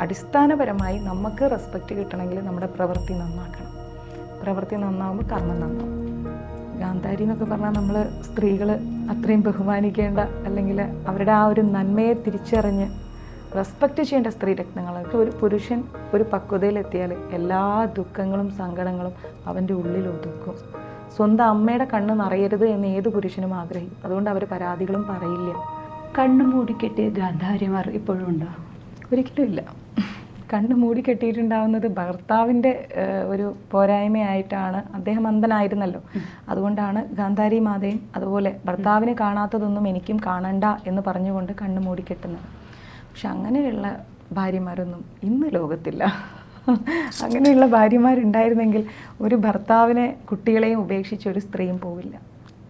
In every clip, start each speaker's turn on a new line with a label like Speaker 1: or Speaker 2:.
Speaker 1: അടിസ്ഥാനപരമായി നമുക്ക് റെസ്പെക്റ്റ് കിട്ടണമെങ്കിൽ നമ്മുടെ പ്രവൃത്തി നന്നാക്കണം. പ്രവൃത്തി നന്നാവുമ്പോൾ കർമ്മം നന്നാവും. ഗാന്ധാരി എന്നൊക്കെ പറഞ്ഞാൽ നമ്മൾ സ്ത്രീകൾ അത്രയും ബഹുമാനിക്കേണ്ട അല്ലെങ്കിൽ അവരുടെ ആ ഒരു നന്മയെ തിരിച്ചറിഞ്ഞ് റെസ്പെക്റ്റ് ചെയ്യേണ്ട സ്ത്രീ രത്നങ്ങളൊക്കെ ഒരു പുരുഷൻ ഒരു പക്വതയിലെത്തിയാൽ എല്ലാ ദുഃഖങ്ങളും സങ്കടങ്ങളും അവന്റെ ഉള്ളിൽ ഒതുക്കും. സ്വന്തം അമ്മയുടെ കണ്ണ് നിറയരുത് എന്ന് ഏത് പുരുഷനും ആഗ്രഹിക്കും. അതുകൊണ്ട് അവർ പരാതികളും പറയില്ല.
Speaker 2: കണ്ണു മൂടിക്കെട്ടിയ ഗാന്ധാരിമാർ ഇപ്പോഴും ഉണ്ടോ?
Speaker 1: ഒരിക്കലും ഇല്ല. കണ്ണ് മൂടി കെട്ടിയിട്ടുണ്ടാവുന്നത് ഭർത്താവിന്റെ ഒരു പോരായ്മയായിട്ടാണ് അദ്ദേഹം അന്ധനായിരുന്നല്ലോ. അതുകൊണ്ടാണ് ഗാന്ധാരി മാതയും അതുപോലെ ഭർത്താവിനെ കാണാത്തതൊന്നും എനിക്കും കാണണ്ട എന്ന് പറഞ്ഞുകൊണ്ട് കണ്ണു മൂടി കെട്ടുന്നത്. പക്ഷെ അങ്ങനെയുള്ള ഭാര്യമാരൊന്നും ഇന്ന് ലോകത്തില്ല. അങ്ങനെയുള്ള ഭാര്യമാരുണ്ടായിരുന്നെങ്കിൽ ഒരു ഭർത്താവിനെ കുട്ടികളെയും ഉപേക്ഷിച്ച് ഒരു സ്ത്രീയും പോവില്ല.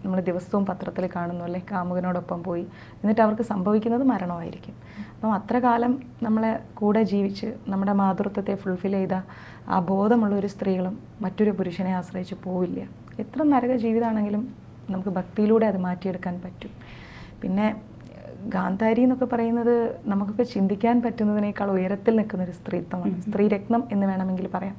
Speaker 1: നമ്മൾ ദിവസവും പത്രത്തിൽ കാണുന്നു അല്ലെ? കാമുകനോടൊപ്പം പോയി. എന്നിട്ട് അവർക്ക് സംഭവിക്കുന്നത് മരണമായിരിക്കും. അപ്പം അത്ര കാലം നമ്മളെ കൂടെ ജീവിച്ച് നമ്മുടെ മാതൃത്വത്തെ ഫുൾഫിൽ ചെയ്ത ആ ബോധമുള്ള ഒരു സ്ത്രീകളും മറ്റൊരു പുരുഷനെ ആശ്രയിച്ച് പോവില്ല. എത്ര നരക ജീവിതമാണെങ്കിലും നമുക്ക് ഭക്തിയിലൂടെ അത് മാറ്റിയെടുക്കാൻ പറ്റും. പിന്നെ ഗാന്ധാരി എന്നൊക്കെ പറയുന്നത് നമുക്കൊക്കെ ചിന്തിക്കാൻ പറ്റുന്നതിനേക്കാൾ ഉയരത്തിൽ നിൽക്കുന്ന ഒരു സ്ത്രീത്വമാണ്. സ്ത്രീരത്നം എന്ന് വേണമെങ്കിൽ പറയാം.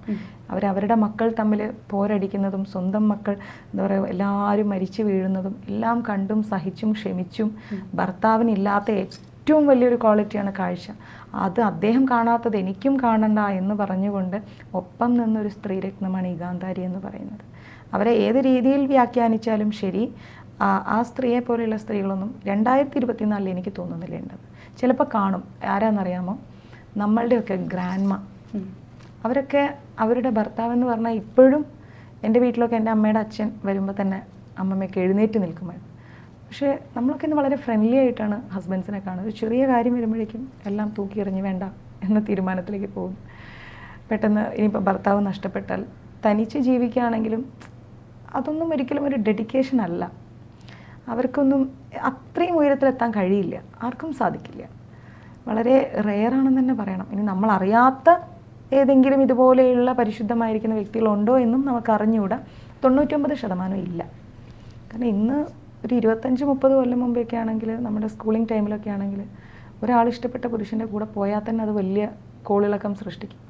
Speaker 1: അവർ അവരുടെ മക്കൾ തമ്മിൽ പോരടിക്കുന്നതും സ്വന്തം മക്കൾ എന്താ പറയുക എല്ലാവരും മരിച്ചു വീഴുന്നതും എല്ലാം കണ്ടും സഹിച്ചും ക്ഷമിച്ചും ഭർത്താവിനില്ലാത്ത ഏറ്റവും വലിയൊരു ക്വാളിറ്റിയാണ് കാഴ്ച. അത് അദ്ദേഹം കാണാത്തത് എനിക്കും കാണണ്ട എന്ന് പറഞ്ഞുകൊണ്ട് ഒപ്പം നിന്നൊരു സ്ത്രീരത്നമാണ് ഈ ഗാന്ധാരി എന്ന് പറയുന്നത്. അവരെ ഏത് രീതിയിൽ വ്യാഖ്യാനിച്ചാലും ശരി ആ സ്ത്രീയെ പോലെയുള്ള സ്ത്രീകളൊന്നും രണ്ടായിരത്തി ഇരുപത്തിനാലിൽ എനിക്ക് തോന്നുന്നില്ല ഉണ്ടത്. ചിലപ്പോൾ കാണും. ആരാന്നറിയാമോ? നമ്മളുടെയൊക്കെ ഗ്രാൻഡ്മ. അവരൊക്കെ അവരുടെ ഭർത്താവ് എന്ന് പറഞ്ഞാൽ ഇപ്പോഴും എന്റെ വീട്ടിലൊക്കെ എന്റെ അമ്മയുടെ അച്ഛൻ വരുമ്പോൾ തന്നെ അമ്മമ്മയൊക്കെ എഴുന്നേറ്റ് നിൽക്കുമായിരുന്നു പക്ഷേ നമ്മളൊക്കെ ഇന്ന് വളരെ ഫ്രണ്ട്ലി ആയിട്ടാണ് ഹസ്ബൻഡ്സിനെ കാണുന്നത്. ഒരു ചെറിയ കാര്യം വരുമ്പോഴേക്കും എല്ലാം തൂക്കി എറിഞ്ഞ് വേണ്ട എന്ന തീരുമാനത്തിലേക്ക് പോകും. പെട്ടെന്ന് ഇനിയിപ്പോൾ ഭർത്താവ് നഷ്ടപ്പെട്ടാൽ തനിച്ച് ജീവിക്കുകയാണെങ്കിലും അതൊന്നും ഒരിക്കലും ഒരു ഡെഡിക്കേഷൻ അല്ല. അവർക്കൊന്നും അത്രയും ഉയരത്തിലെത്താൻ കഴിയില്ല. ആർക്കും സാധിക്കില്ല. വളരെ റെയറാണെന്ന് തന്നെ പറയണം. ഇനി നമ്മൾ അറിയാത്ത ഏതെങ്കിലും ഇതുപോലെയുള്ള പരിശുദ്ധമായിരിക്കുന്ന വ്യക്തികളുണ്ടോ എന്നും നമുക്ക് അറിഞ്ഞുകൂടാ തൊണ്ണൂറ്റൊമ്പത് ശതമാനം ഇല്ല. കാരണം ഇന്ന് ഒരു ഇരുപത്തഞ്ച് മുപ്പത് കൊല്ലം മുമ്പൊക്കെ ആണെങ്കിൽ നമ്മുടെ സ്കൂളിംഗ് ടൈമിലൊക്കെ ആണെങ്കിൽ ഒരാൾ ഇഷ്ടപ്പെട്ട പുരുഷന്റെ കൂടെ പോയാൽ തന്നെ അത് വലിയ കോളിളക്കം സൃഷ്ടിക്കും.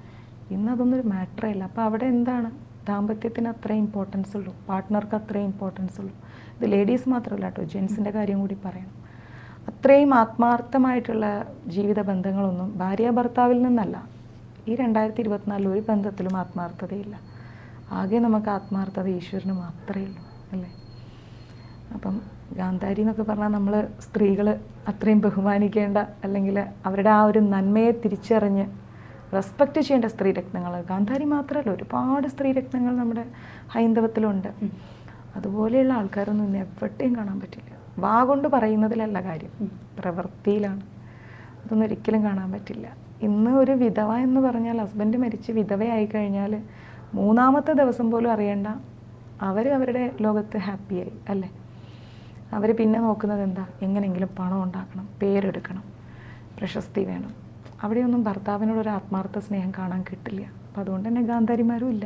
Speaker 1: ഇന്ന് ഒരു മാറ്ററേ ഇല്ല. അപ്പോൾ അവിടെ എന്താണ്? ദാമ്പത്യത്തിന് അത്രേ ഇമ്പോർട്ടൻസ് ഉള്ളൂ. പാർട്ട്ണർക്ക് അത്രേ ഇമ്പോർട്ടൻസ് ഉള്ളൂ. ഇത് ലേഡീസ് മാത്രമല്ല കേട്ടോ ജെൻസിന്റെ കാര്യം കൂടി പറയണം. അത്രയും ആത്മാർത്ഥമായിട്ടുള്ള ജീവിത ബന്ധങ്ങളൊന്നും ഭാര്യ ഭർത്താവിൽ നിന്നല്ല. ഈ രണ്ടായിരത്തി ഇരുപത്തിനാലിൽ ഒരു ബന്ധത്തിലും ആത്മാർത്ഥതയില്ല. ആകെ നമുക്ക് ആത്മാർത്ഥത ഈശ്വരന് മാത്രമേ ഉള്ളൂ അല്ലേ? അപ്പം ഗാന്ധാരി എന്നൊക്കെ പറഞ്ഞാൽ നമ്മൾ സ്ത്രീകൾ അത്രയും ബഹുമാനിക്കേണ്ട അല്ലെങ്കിൽ അവരുടെ ആ ഒരു നന്മയെ തിരിച്ചറിഞ്ഞ് റെസ്പെക്റ്റ് ചെയ്യേണ്ട സ്ത്രീ രക്തങ്ങൾ ഗാന്ധാരി മാത്രമല്ല ഒരുപാട് സ്ത്രീ രക്തങ്ങൾ നമ്മുടെ ഹൈന്ദവത്തിലുണ്ട്. അതുപോലെയുള്ള ആൾക്കാരൊന്നും ഇന്ന് എവിടെയും കാണാൻ പറ്റില്ല. വാ കൊണ്ട് പറയുന്നതിലല്ല കാര്യം. പ്രവൃത്തിയിലാണ്. അതൊന്നും ഒരിക്കലും കാണാൻ പറ്റില്ല. ഇന്ന് ഒരു വിധവ എന്ന് പറഞ്ഞാൽ ഹസ്ബൻഡ് മരിച്ച് വിധവയായി കഴിഞ്ഞാൽ മൂന്നാമത്തെ ദിവസം പോലും അറിയണ്ട അവർ അവരുടെ ലോകത്ത് ഹാപ്പിയായി അല്ലേ? അവർ പിന്നെ നോക്കുന്നത് എന്താ? എങ്ങനെയെങ്കിലും പണം ഉണ്ടാക്കണം പേരെടുക്കണം പ്രശസ്തി വേണം. അവിടെയൊന്നും ഭർത്താവിനോട് ഒരു ആത്മാർത്ഥ സ്നേഹം കാണാൻ കിട്ടില്ല. അപ്പം അതുകൊണ്ട് തന്നെ ഗാന്ധാരിമാരും ഇല്ല.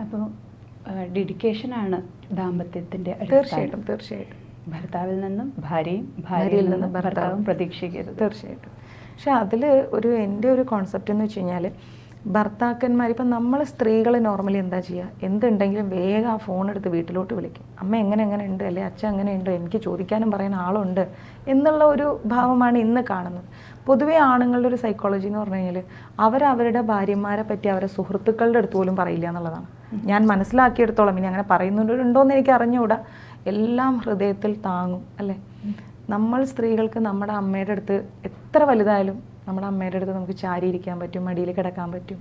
Speaker 2: അപ്പോൾ ഡെഡിക്കേഷനാണ് ദാമ്പത്യത്തിന്റെ
Speaker 1: തീർച്ചയായിട്ടും തീർച്ചയായിട്ടും.
Speaker 2: ഭർത്താവിൽ നിന്നും ഭാര്യയും
Speaker 1: ഭാര്യയിൽ നിന്നും
Speaker 2: ഭർത്താവും. പ്രതീക്ഷിക്കരുത്.
Speaker 1: തീർച്ചയായിട്ടും. പക്ഷെ അതിൽ ഒരു എന്റെ ഒരു കോൺസെപ്റ്റ് എന്ന് വെച്ച് കഴിഞ്ഞാൽ ഭർത്താക്കന്മാർ ഇപ്പം നമ്മൾ സ്ത്രീകൾ നോർമലി എന്താ ചെയ്യുക എന്തുണ്ടെങ്കിലും വേഗം ആ ഫോൺ എടുത്ത് വീട്ടിലോട്ട് വിളിക്കും. അമ്മ എങ്ങനെ എങ്ങനെ ഉണ്ട്? അല്ലെ? അച്ഛൻ എങ്ങനെ ഉണ്ട്? എനിക്ക് ചോദിക്കാനും പറയാൻ ആളുണ്ട്. എന്നുള്ള ഒരു ഭാവമാണ് ഇന്ന് കാണുന്നത്. പൊതുവേ ആണുങ്ങളുടെ ഒരു സൈക്കോളജി എന്ന് പറഞ്ഞു കഴിഞ്ഞാൽ അവരവരുടെ ഭാര്യമാരെ പറ്റി അവരെ സുഹൃത്തുക്കളുടെ അടുത്ത് പോലും പറയില്ല എന്നുള്ളതാണ്. ഞാൻ മനസ്സിലാക്കിയെടുത്തോളം ഇനി അങ്ങനെ പറയുന്നുണ്ടോ എന്ന് എനിക്ക് അറിഞ്ഞുകൂടാ. എല്ലാം ഹൃദയത്തിൽ താങ്ങും അല്ലേ? നമ്മൾ സ്ത്രീകൾക്ക് നമ്മുടെ അമ്മയുടെ അടുത്ത് എത്ര വലുതായാലും നമ്മുടെ അമ്മയുടെ അടുത്ത് നമുക്ക് ചാരിയിരിക്കാൻ പറ്റും മടിയിൽ കിടക്കാൻ പറ്റും.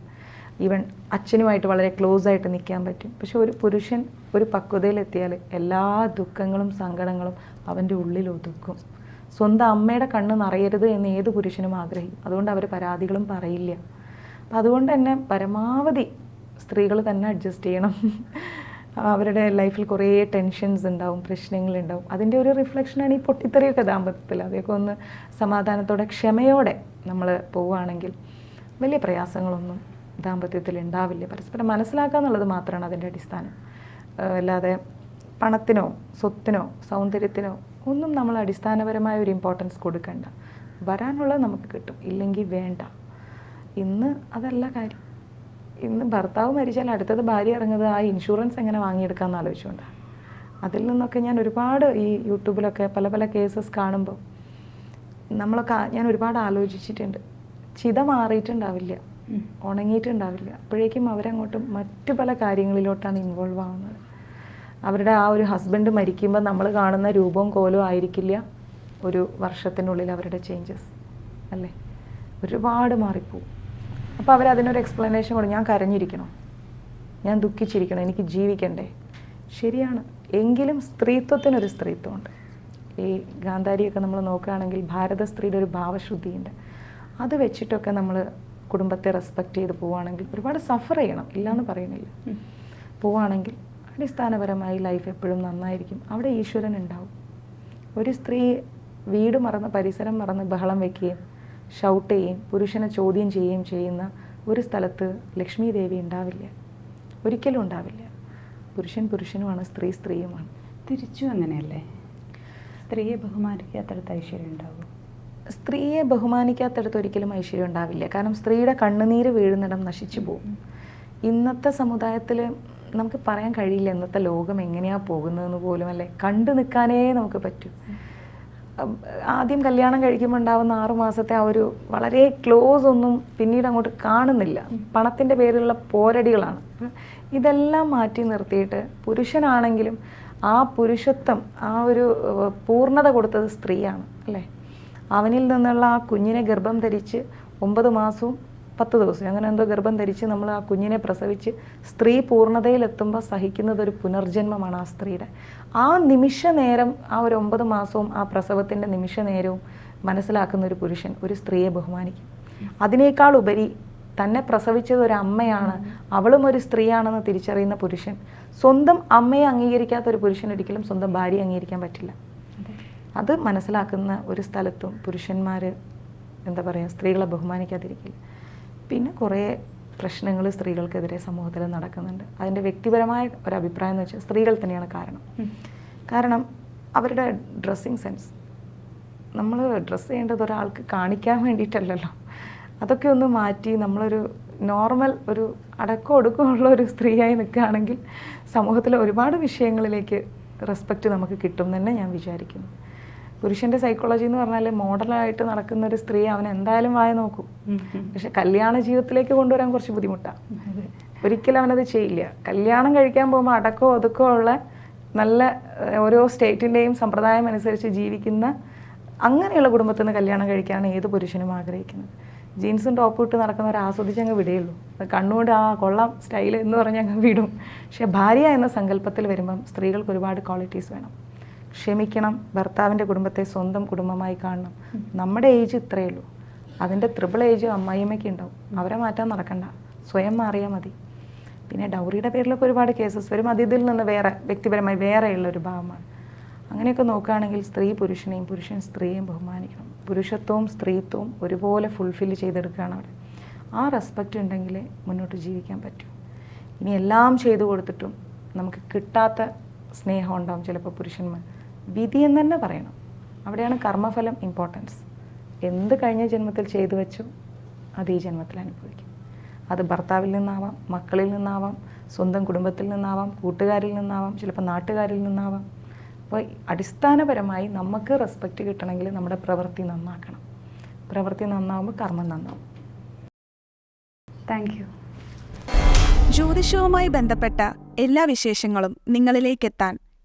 Speaker 1: ഈവൻ അച്ഛനുമായിട്ട് വളരെ ക്ലോസ് ആയിട്ട് നിൽക്കാൻ പറ്റും. പക്ഷെ ഒരു പുരുഷൻ ഒരു പക്വതയിലെത്തിയാൽ എല്ലാ ദുഃഖങ്ങളും സങ്കടങ്ങളും അവന്റെ ഉള്ളിൽ ഒതുക്കും. സ്വന്തം അമ്മയുടെ കണ്ണ് നിറയരുത് എന്ന് ഏത് പുരുഷനും ആഗ്രഹിക്കും. അതുകൊണ്ട് അവർ പരാതികളും പറയില്ല. അപ്പം അതുകൊണ്ട് തന്നെ പരമാവധി സ്ത്രീകൾ തന്നെ അഡ്ജസ്റ്റ് ചെയ്യണം. അവരുടെ ലൈഫിൽ കുറേ ടെൻഷൻസ് ഉണ്ടാവും പ്രശ്നങ്ങളുണ്ടാവും അതിന്റെ ഒരു റിഫ്ലക്ഷനാണ് ഈ പൊട്ടിത്തെറിയൊക്കെ ദാമ്പത്യത്തിൽ. അതൊക്കെ ഒന്ന് സമാധാനത്തോടെ ക്ഷമയോടെ നമ്മൾ പോവുകയാണെങ്കിൽ വലിയ പ്രയാസങ്ങളൊന്നും ദാമ്പത്യത്തിൽ ഉണ്ടാവില്ല. പരസ്പരം മനസ്സിലാക്കുക എന്നുള്ളത് മാത്രമാണ് അതിന്റെ അടിസ്ഥാനം. അല്ലാതെ പണത്തിനോ സ്വത്തിനോ സൗന്ദര്യത്തിനോ ഒന്നും നമ്മൾ അടിസ്ഥാനപരമായ ഒരു ഇമ്പോർട്ടൻസ് കൊടുക്കണ്ട. വരാനുള്ളത് നമുക്ക് കിട്ടും. ഇല്ലെങ്കിൽ വേണ്ട. ഇന്ന് അതല്ല കാര്യം. ഇന്ന് ഭർത്താവ് മരിച്ചാൽ അടുത്തത് ഭാര്യ ഇറങ്ങുന്നത് ആ ഇൻഷുറൻസ് എങ്ങനെ വാങ്ങിയെടുക്കാമെന്ന് ആലോചിച്ചുകൊണ്ടാണ് അതിൽ നിന്നൊക്കെ ഞാൻ ഒരുപാട് ഈ യൂട്യൂബിലൊക്കെ പല പല കേസസ് കാണുമ്പോൾ നമ്മളൊക്കെ ഞാൻ ഒരുപാട് ആലോചിച്ചിട്ടുണ്ട്. ചിത മാറിയിട്ടുണ്ടാവില്ല. ഉണങ്ങിയിട്ടുണ്ടാവില്ല. അപ്പോഴേക്കും അവരങ്ങോട്ട് മറ്റു പല കാര്യങ്ങളിലോട്ടാണ് ഇൻവോൾവ് ആവുന്നത്. അവരുടെ ആ ഒരു ഹസ്ബൻഡ് മരിക്കുമ്പോൾ നമ്മൾ കാണുന്ന രൂപവും കോലവും ആയിരിക്കില്ല ഒരു വർഷത്തിനുള്ളിൽ അവരുടെ ചേഞ്ചസ് അല്ലേ? ഒരുപാട് മാറിപ്പോവും. അപ്പോൾ അവരതിനൊരു എക്സ്പ്ലനേഷൻ കൊടുക്കും ഞാൻ കരഞ്ഞിരിക്കണം. ഞാൻ ദുഃഖിച്ചിരിക്കണം. എനിക്ക് ജീവിക്കണ്ടേ? ശരിയാണ്. എങ്കിലും സ്ത്രീത്വത്തിനൊരു സ്ത്രീത്വമുണ്ട്. ഈ ഗാന്ധാരിയൊക്കെ നമ്മൾ നോക്കുകയാണെങ്കിൽ ഭാരത സ്ത്രീയുടെ ഒരു ഭാവശുദ്ധിയുണ്ട്. അത് വെച്ചിട്ടൊക്കെ നമ്മൾ കുടുംബത്തെ റെസ്പെക്റ്റ് ചെയ്ത് പോവുകയാണെങ്കിൽ ഒരുപാട് സഫർ ചെയ്യണം. ഇല്ലയെന്ന് പറയുന്നില്ല. പോവുകയാണെങ്കിൽ അടിസ്ഥാനപരമായി ലൈഫ് എപ്പോഴും നന്നായിരിക്കും. അവിടെ ഈശ്വരൻ ഉണ്ടാവും. ഒരു സ്ത്രീ വീട് മറന്ന് പരിസരം മറന്ന് ബഹളം വയ്ക്കുകയും ഷൗട്ട് ചെയ്യുകയും പുരുഷനെ ചോദ്യം ചെയ്യുകയും ചെയ്യുന്ന ഒരു സ്ഥലത്ത് ലക്ഷ്മി ദേവി ഉണ്ടാവില്ല. ഒരിക്കലും ഉണ്ടാവില്ല. പുരുഷൻ പുരുഷനുമാണ് സ്ത്രീ സ്ത്രീയുമാണ്.
Speaker 2: തിരിച്ചും അങ്ങനെയല്ലേ? സ്ത്രീയെ ബഹുമാനിക്കാത്തടത്ത് ഐശ്വര്യം ഉണ്ടാവും?
Speaker 1: സ്ത്രീയെ ബഹുമാനിക്കാത്തടത്ത് ഒരിക്കലും ഐശ്വര്യം ഉണ്ടാവില്ല. കാരണം സ്ത്രീയുടെ കണ്ണുനീര് വീഴുന്നിടം നശിച്ചു പോകും. ഇന്നത്തെ സമുദായത്തിൽ നമുക്ക് പറയാൻ കഴിയില്ല ഇന്നത്തെ ലോകം എങ്ങനെയാണ് പോകുന്നതെന്ന് പോലും അല്ലേ? കണ്ടു നിൽക്കാനേ നമുക്ക് പറ്റൂ. ആദ്യം കല്യാണം കഴിക്കുമ്പോൾ ഉണ്ടാവുന്ന ആറുമാസത്തെ ആ ഒരു വളരെ ക്ലോസ് ഒന്നും പിന്നീട് അങ്ങോട്ട് കാണുന്നില്ല. പണത്തിന്റെ പേരിലുള്ള പോരടികളാണ്. ഇതെല്ലാം മാറ്റി നിർത്തിയിട്ട് പുരുഷനാണെങ്കിലും ആ പുരുഷത്വം ആ ഒരു പൂർണത കൊടുത്തത് സ്ത്രീയാണ് അല്ലേ? അവനിൽ നിന്നുള്ള ആ കുഞ്ഞിനെ ഗർഭം ധരിച്ച് ഒമ്പത് മാസവും പത്ത് ദിവസം. അങ്ങനെ എന്തോ ഗർഭം ധരിച്ച് നമ്മൾ ആ കുഞ്ഞിനെ പ്രസവിച്ച് സ്ത്രീ പൂർണതയിലെത്തുമ്പോൾ സഹിക്കുന്നത് ഒരു പുനർജന്മമാണ് ആ സ്ത്രീയുടെ. ആ നിമിഷ നേരം ആ ഒരു ഒമ്പത് മാസവും ആ പ്രസവത്തിന്റെ നിമിഷ നേരവും മനസ്സിലാക്കുന്ന ഒരു പുരുഷൻ ഒരു സ്ത്രീയെ ബഹുമാനിക്കും. അതിനേക്കാൾ ഉപരി തന്നെ പ്രസവിച്ചത് ഒരു അമ്മയാണ്. അവളും ഒരു സ്ത്രീയാണെന്ന് തിരിച്ചറിയുന്ന പുരുഷൻ. സ്വന്തം അമ്മയെ അംഗീകരിക്കാത്ത ഒരു പുരുഷൻ ഒരിക്കലും സ്വന്തം ഭാര്യയെ അംഗീകരിക്കാൻ പറ്റില്ല. അത് മനസ്സിലാക്കുന്ന ഒരു സ്ഥലത്തും പുരുഷന്മാർ എന്താ പറയുക സ്ത്രീകളെ ബഹുമാനിക്കാതിരിക്കില്ല. പിന്നെ കുറേ പ്രശ്നങ്ങൾ സ്ത്രീകൾക്കെതിരെ സമൂഹത്തിൽ നടക്കുന്നുണ്ട്. അതിന്റെ വ്യക്തിപരമായ ഒരു അഭിപ്രായം എന്ന് വെച്ചാൽ സ്ത്രീകൾ തന്നെയാണ് കാരണം. കാരണം അവരുടെ ഡ്രസ്സിങ് സെൻസ്. നമ്മൾ ഡ്രസ്സ് ചെയ്യേണ്ടത് ഒരാൾക്ക് കാണിക്കാൻ വേണ്ടിയിട്ടല്ലല്ലോ. അതൊക്കെ ഒന്ന് മാറ്റി നമ്മളൊരു നോർമൽ ഒരു അടക്കം ഒടുക്കമുള്ള ഒരു സ്ത്രീയായി നിൽക്കുകയാണെങ്കിൽ സമൂഹത്തിലെ ഒരുപാട് വിഷയങ്ങളിലേക്ക് റെസ്പെക്റ്റ് നമുക്ക് കിട്ടും തന്നെ ഞാൻ വിചാരിക്കുന്നു. പുരുഷന്റെ സൈക്കോളജി എന്ന് പറഞ്ഞാൽ മോഡലായിട്ട് നടക്കുന്ന ഒരു സ്ത്രീ അവൻ എന്തായാലും വായ നോക്കും. പക്ഷെ കല്യാണ ജീവിതത്തിലേക്ക് കൊണ്ടുവരാൻ കുറച്ച് ബുദ്ധിമുട്ടാണ് ഒരിക്കലും അവനത് ചെയ്യില്ല. കല്യാണം കഴിക്കാൻ പോകുമ്പോൾ അടക്കോ ഒതുക്കോ ഉള്ള നല്ല ഓരോ സ്റ്റേറ്റിന്റെയും സമ്പ്രദായം അനുസരിച്ച് ജീവിക്കുന്ന അങ്ങനെയുള്ള കുടുംബത്തിൽ നിന്ന് കല്യാണം കഴിക്കാനാണ് ഏത് പുരുഷനും ആഗ്രഹിക്കുന്നത്. ജീൻസും ടോപ്പും ഇട്ട് നടക്കുന്നവരെ ആസ്വദിച്ച് അങ്ങ് വിടുകയുള്ളൂ. അത് കണ്ണുകൊണ്ട് ആ കൊള്ളാം സ്റ്റൈൽ എന്ന് പറഞ്ഞ് അങ്ങ് വിടും. പക്ഷെ ഭാര്യ എന്ന സങ്കല്പത്തിൽ വരുമ്പം സ്ത്രീകൾക്ക് ഒരുപാട് ക്വാളിറ്റീസ് വേണം. ക്ഷമിക്കണം ഭർത്താവിന്റെ കുടുംബത്തെ സ്വന്തം കുടുംബമായി കാണണം. നമ്മുടെ ഏജ് ഇത്രയേ ഉള്ളൂ. അതിന്റെ ത്രിപിൾ ഏജ് അമ്മായിയമ്മയ്ക്ക് ഉണ്ടാവും. അവരെ മാറ്റാൻ നടക്കണ്ട. സ്വയം മാറിയാൽ മതി. പിന്നെ ഡൗറിയുടെ പേരിലൊക്കെ ഒരുപാട് കേസസ് വരും. അത് ഇതിൽ നിന്ന് വേറെ വ്യക്തിപരമായി വേറെയുള്ള ഒരു ഭാഗമാണ്. അങ്ങനെയൊക്കെ നോക്കുകയാണെങ്കിൽ സ്ത്രീ പുരുഷനെയും പുരുഷൻ സ്ത്രീയെയും ബഹുമാനിക്കണം. പുരുഷത്വവും സ്ത്രീത്വവും ഒരുപോലെ ഫുൾഫിൽ ചെയ്തെടുക്കുകയാണ് അവിടെ ആ റെസ്പെക്റ്റ് ഉണ്ടെങ്കിൽ മുന്നോട്ട് ജീവിക്കാൻ പറ്റും. ഇനി എല്ലാം ചെയ്തു കൊടുത്തിട്ടും നമുക്ക് കിട്ടാത്ത സ്നേഹം ഉണ്ടാവും ചിലപ്പോൾ പുരുഷന്മാർ. വിധി എന്ന് തന്നെ പറയണം. അവിടെയാണ് കർമ്മഫലം ഇമ്പോർട്ടൻസ് എന്ത് കഴിഞ്ഞ ജന്മത്തിൽ ചെയ്തു വെച്ചു അത് ഈ ജന്മത്തിൽ അനുഭവിക്കും. അത് ഭർത്താവിൽ നിന്നാവാം മക്കളിൽ നിന്നാവാം സ്വന്തം കുടുംബത്തിൽ നിന്നാവാം കൂട്ടുകാരിൽ നിന്നാവാം ചിലപ്പോൾ നാട്ടുകാരിൽ നിന്നാവാം. അപ്പോൾ അടിസ്ഥാനപരമായി നമുക്ക് റെസ്പെക്റ്റ് കിട്ടണമെങ്കിൽ നമ്മുടെ പ്രവൃത്തി നന്നാക്കണം. പ്രവൃത്തി നന്നാവുമ്പോൾ കർമ്മം നന്നാവും.
Speaker 2: താങ്ക് യു
Speaker 3: ജ്യോതിഷവുമായി ബന്ധപ്പെട്ട എല്ലാ വിശേഷങ്ങളും നിങ്ങളിലേക്കെത്താൻ